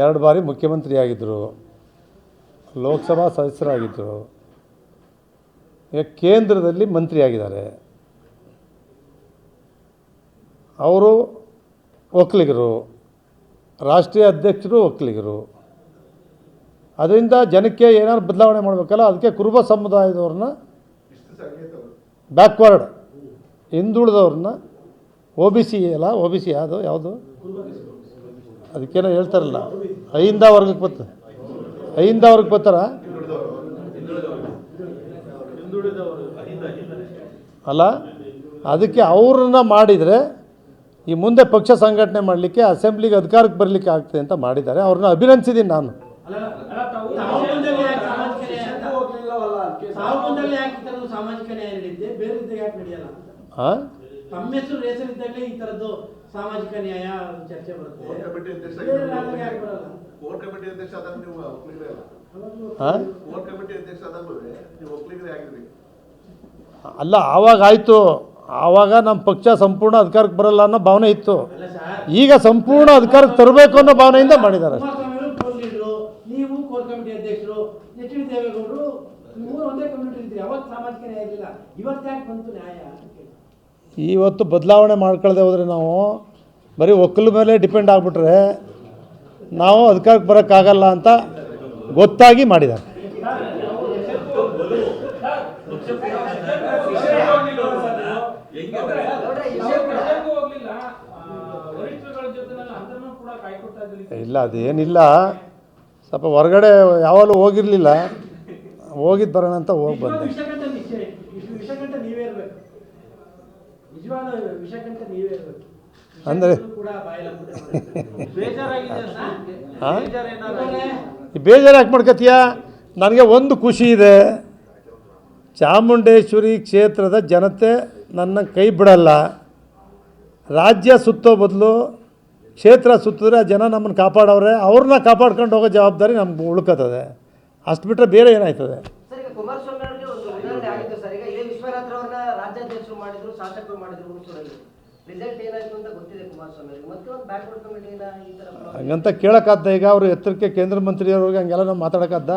ಎರಡು ಬಾರಿ ಮುಖ್ಯಮಂತ್ರಿಯಾಗಿದ್ದರು ಲೋಕಸಭಾ ಸದಸ್ಯರಾಗಿದ್ದರು ಈಗ ಕೇಂದ್ರದಲ್ಲಿ ಮಂತ್ರಿಯಾಗಿದ್ದಾರೆ. ಅವರು ಒಕ್ಕಲಿಗರು, ರಾಷ್ಟ್ರೀಯ ಅಧ್ಯಕ್ಷರು ಒಕ್ಕಲಿಗರು. ಅದರಿಂದ ಜನಕ್ಕೆ ಏನಾದ್ರು ಬದಲಾವಣೆ ಮಾಡಬೇಕಲ್ಲ, ಅದಕ್ಕೆ ಕುರುಬ ಸಮುದಾಯದವ್ರನ್ನ ಬ್ಯಾಕ್ವರ್ಡ್ ಹಿಂದುಳಿದವ್ರನ್ನ ಒ ಬಿ ಸಿ ಅಲ್ಲ ಒ ಬಿ ಸಿ ಯಾವುದು ಯಾವುದು? ಅದಕ್ಕೇನೋ ಹೇಳ್ತಾರಲ್ಲ ಐಂದ ವರ್ಗಕ್ಕೆ ಬತ್ತ ಐಂದ ವರ್ಗಕ್ಕೆ ಬರ್ತಾರ? ಅಲ್ಲ ಅದಕ್ಕೆ ಅವ್ರನ್ನ ಮಾಡಿದರೆ ಈ ಮುಂದೆ ಪಕ್ಷ ಸಂಘಟನೆ ಮಾಡಲಿಕ್ಕೆ ಅಸೆಂಬ್ಲಿಗೆ ಅಧಿಕಾರಕ್ಕೆ ಬರಲಿಕ್ಕೆ ಆಗ್ತದೆ ಅಂತ ಮಾಡಿದ್ದಾರೆ. ಅವ್ರನ್ನ ಅಭಿನಂದಿಸಿದ್ದೀನಿ ನಾನು. ಹಾಂ ತಮ್ಮ ಹೆಸರು ಹೆಸರಿದ್ದಾಗಲೇ ಈ ತರದ್ದು ಸಾಮಾಜಿಕ ನ್ಯಾಯ ಚರ್ಚೆ ಬರುತ್ತೆ. ಕೋರ್ ಕಮಿಟಿ ಅಧ್ಯಕ್ಷ ಬೇರೆ ರಾಜ್ಯದಾಗ ಯಾಕೆ ಬರಲ್ಲ. ಕೋರ್ ಕಮಿಟಿ ಅಧ್ಯಕ್ಷ ಆದಾಗ ನೀವು ಒಕ್ಕಲಿಗರೇ ಅಲ್ಲ? ಕೋರ್ ಕಮಿಟಿ ಅಧ್ಯಕ್ಷ ಆದಾಗಲೂ ನೀವು ಒಕ್ಕಲಿಗರೇ ಆಗಿರ್ಬೇಕು. ಅಲ್ಲ ಆವಾಗ ಆಯಿತು. ಆವಾಗ ನಮ್ಮ ಪಕ್ಷ ಸಂಪೂರ್ಣ ಅಧಿಕಾರಕ್ಕೆ ಬರಲ್ಲ ಅನ್ನೋ ಭಾವನೆ ಇತ್ತು. ಈಗ ಸಂಪೂರ್ಣ ಅಧಿಕಾರಕ್ಕೆ ತರಬೇಕು ಅನ್ನೋ ಭಾವನೆಯಿಂದ ಮಾಡಿದ್ದಾರೆ ಕುಮಾರಸ್ವಾಮಿ ಅವರು ಕೋರ್ ಲೀಡರು ನೀವು ಕೋರ್ ಕಮಿಟಿ ಅಧ್ಯಕ್ಷರು ಎಚ್ ಡಿ ದೇವೇಗೌಡರು ಮೂರು ಒಂದೇ ಅವತ್ತು ಸಾಮಾಜಿಕ ನ್ಯಾಯ ಇರಲಿಲ್ಲ. ಇವತ್ತು ಯಾಕೆ ಬಂತು ನ್ಯಾಯ. ಇವತ್ತು ಬದಲಾವಣೆ ಮಾಡ್ಕೊಳ್ಳದೆ ಹೋದರೆ ನಾವು ಬರೀ ಒಕ್ಕಲ ಮೇಲೆ ಡಿಪೆಂಡ್ ಆಗಿಬಿಟ್ರೆ ನಾವು ಅಧಿಕಾರಕ್ಕೆ ಬರೋಕ್ಕಾಗಲ್ಲ ಅಂತ ಗೊತ್ತಾಗಿ ಮಾಡಿದ್ದಾರೆ. ಇಲ್ಲ, ಅದೇನಿಲ್ಲ. ಸ್ವಲ್ಪ ಹೊರಗಡೆ ಯಾವಾಗಲೂ ಹೋಗಿರಲಿಲ್ಲ. ಹೋಗಿದ್ದು ಬರೋಣ ಅಂತ ಹೋಗಿ ಬಂದೆ. ನಿಜವಾದ ನೀವೇ ಇರಬೇಕು ಅಂದ್ರೆ? ಬೇಜಾರು ಯಾಕೆ ಮಾಡ್ಕೊತೀಯ ನನಗೆ ಒಂದು ಖುಷಿ ಇದೆ. ಚಾಮುಂಡೇಶ್ವರಿ ಕ್ಷೇತ್ರದ ಜನತೆ ನನ್ನ ಕೈ ಬಿಡಲ್ಲ. ರಾಜ್ಯ ಸುತ್ತೋ ಬದಲು ಕ್ಷೇತ್ರ ಸುತ್ತಿದ್ರೆ ಆ ಜನ ನಮ್ಮನ್ನು ಕಾಪಾಡೋರೆ ಅವ್ರನ್ನ ಕಾಪಾಡ್ಕೊಂಡು ಹೋಗೋ ಜವಾಬ್ದಾರಿ ನಮ್ಗೆ ಉಳ್ಕೋತದೆ ಅಷ್ಟು ಬಿಟ್ಟರೆ ಬೇರೆ ಏನಾಯ್ತದೆ ಸರ್ ಈಗ ಕುಮಾರಸ್ವಾಮಿ ಅವರಿಗೆ ಒಂದು ಉದಾಹರಣೆ ಆಗಿತ್ತು ಸರ್ ಈಗ ಇದೇ ವಿಶ್ವನಾಥ್ ಅವ್ರನ್ನ ರಾಜ್ಯಾಧ್ಯಕ್ಷರು ಮಾಡಿದ್ರು, ಶಾಸಕರು ಮಾಡಿದ್ರು ಹುಣಸೂರಲ್ಲಿ ರಿಸಲ್ಟ್ ಏನಾಯ್ತು ಅಂತ ಗೊತ್ತಿದೆ ಕುಮಾರಸ್ವಾಮಿ ಅವರಿಗೆ ಮತ್ತೆ ಒಂದು ಬ್ಯಾಕ್ವರ್ಡ್ ಕಮಿಟಿನ ಈ ತರ ಹಂಗಂತ ಕೇಳಕ್ಕಾದ್ದ ಈಗ? ಅವರು ಎತ್ತರಕ್ಕೆ ಕೇಂದ್ರ ಮಂತ್ರಿಯವ್ರಿಗೆ ಹಂಗೆಲ್ಲ ನಾವು ಮಾತಾಡೋಕ್ಕಾದ್ದ